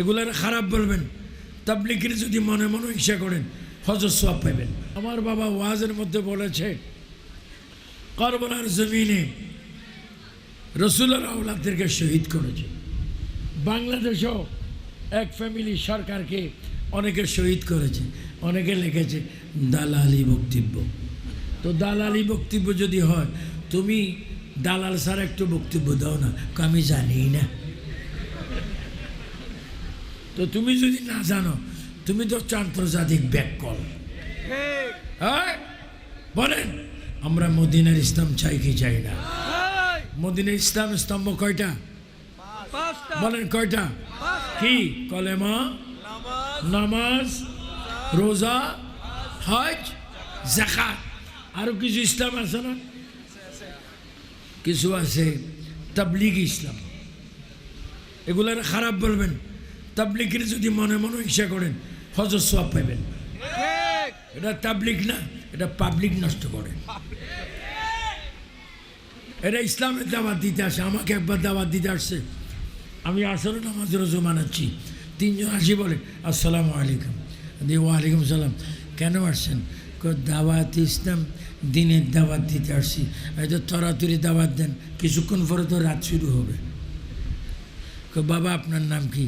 এগুলার খারাপ বলবেন। তাবলিকের যদি মনে মনে ইচ্ছা করেন হজর সব পাইবেন। আমার বাবা ওয়াজের মধ্যে বলেছে, করবলার জমিনে রসুলের আওলাদদেরকে শহীদ করেছে। বাংলাদেশও এক ফ্যামিলি সরকারকে অনেকে শহীদ করেছে, অনেকে লিখেছে, দালালি বক্তব্য। তো দালালি বক্তব্য যদি হয়, তুমি দালাল স্যার একটু বক্তব্য দাও না আমি জানি না। তো তুমি যদি না জানো তুমি তো হচ্ছে আন্তর্জাতিক ব্যাককল। হ্যাঁ? বলেন আমরা মদিনার ইসলাম চাই কি চাই না? মদিনার ইসলাম স্তম্ভ কয়টা? বলেন কয়টা? কি? কলেমা? নামাজ। রোজা? হজ? জাকাত আরও কিছু ইসলাম আছে না? কিছু আছে। তাবলিগ ইসলাম। এগুলার খারাপ বলবেন। তাবলিগের যদি মনে মনে ইচ্ছা করেন, হজর সব পাইবেন। এটা তাবলিক না, এটা পাবলিক নষ্ট করে। এটা ইসলামের দাওয়াত দিতে আসে, আমাকে একবার দাওয়াত দিতে আসছে। আমি আসলে নামাজ রোজো মানাচ্ছি। তিনজন আসি বলে, আসসালামু আলাইকুম। দিয়ে ওয়ালাইকুম সালাম। কেন আসছেন? দাওয়াত ইসলাম, দিনের দাওয়াত দিতে আসছি। হয়তো তরাতরি দাওয়াত দেন, কিছুক্ষণ পরে তো রাত শুরু হবে। কই, বাবা আপনার নাম কি?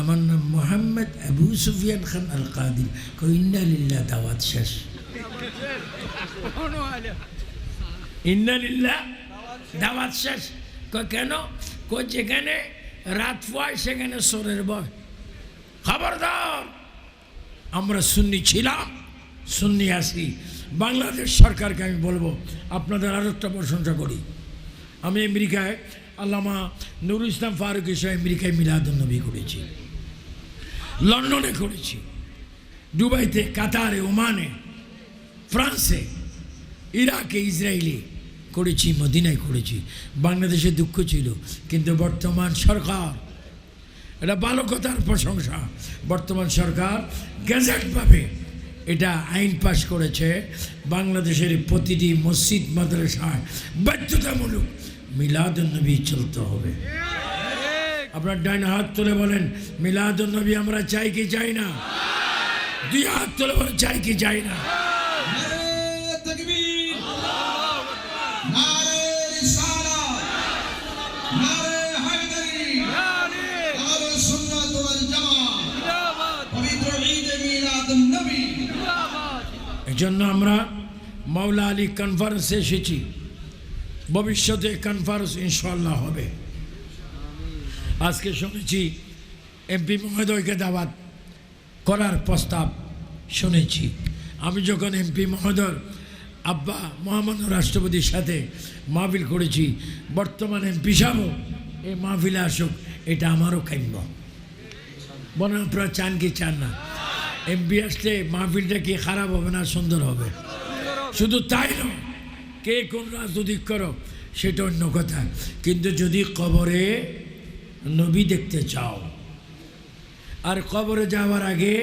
আমার নাম মোহাম্মদ আবু সুফিয়ান খান আল কাদির ইন্দালিল্লাহ দাওয়াত শেষ। ইন্দালিল্লাহ দাওয়াত শেষ। কই, কেন? কই যেখানে রাত পয় সেখানে সোরের বয় খবরদার আমরা সুন্নি ছিলাম সুন্নি আসি বাংলাদেশ সরকারকে আমি বলব আপনাদের আরও একটা প্রশংসা করি। আমি আমেরিকায় আল্লামা নুরুল ইসলাম ফারুক এসে আমেরিকায় মিলাদুন্নবী করেছি। লন্ডনে করেছি। দুবাইতে, কাতারে, ওমানে, ফ্রান্সে, ইরাকে, ইসরায়েলে করেছি, মদিনায় করেছি। বাংলাদেশে দুঃখ ছিল, কিন্তু বর্তমান সরকার, এটা ভালো কথার প্রশংসা। বর্তমান সরকার গ্যাজেটভাবে এটা আইন পাশ করেছে। বাংলাদেশের প্রতিটি মসজিদ, মাদ্রাসায় বাধ্যতামূলক মিলাদুন্নবী চলতে হবে। আপনার ডাইন হাত তুলে বলেন, মিলাদুন্নবী আমরা চাই কি চাই না? দুই হাত তুলে বলেন, চাই কি চাই না? জন্য আমরা মাওলা আলী কনফারেন্সে এসেছি। ভবিষ্যতে কনফারেন্স ইনশাল্লাহ হবে। আজকে শুনেছি এমপি মহোদয়কে দাওয়াত করার প্রস্তাব শুনেছি। আমি যখন এমপি মহোদয়, আব্বা মহামান্য রাষ্ট্রপতির সাথে মাহফিল করেছি, বর্তমান এমপি সাহেব এই মাহফিলে আসুক, এটা আমারও কাম্য। বলেন আপনারা চান কি চান না। এমপি আসলে মাহফিলটা কি খারাপ হবে না সুন্দর হবে? শুধু তাই নয় কে কোন রাজনৈতিক করো, সেটা অন্য কথা। কিন্তু যদি কবরে নবী দেখতে চাও, আর কবরে যাওয়ার আগে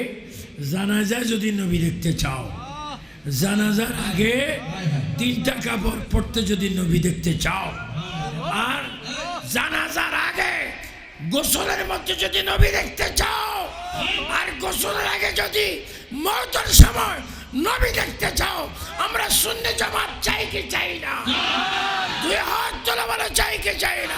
জানাজায় যদি নবী দেখতে চাও, জানাজার আগে তিনটা কাপড় পড়তে যদি নবী দেখতে চাও, আর জানাজার আগে গোসলের মধ্যে যদি নবী দেখতে চাও, আর গোসলের আগে যদি মৌতের সময় নবী দেখতে চাও আমরা শূন্য জামাত চাই কি চাই না। দুই হাত তোলা বলে চাই কি চাই না।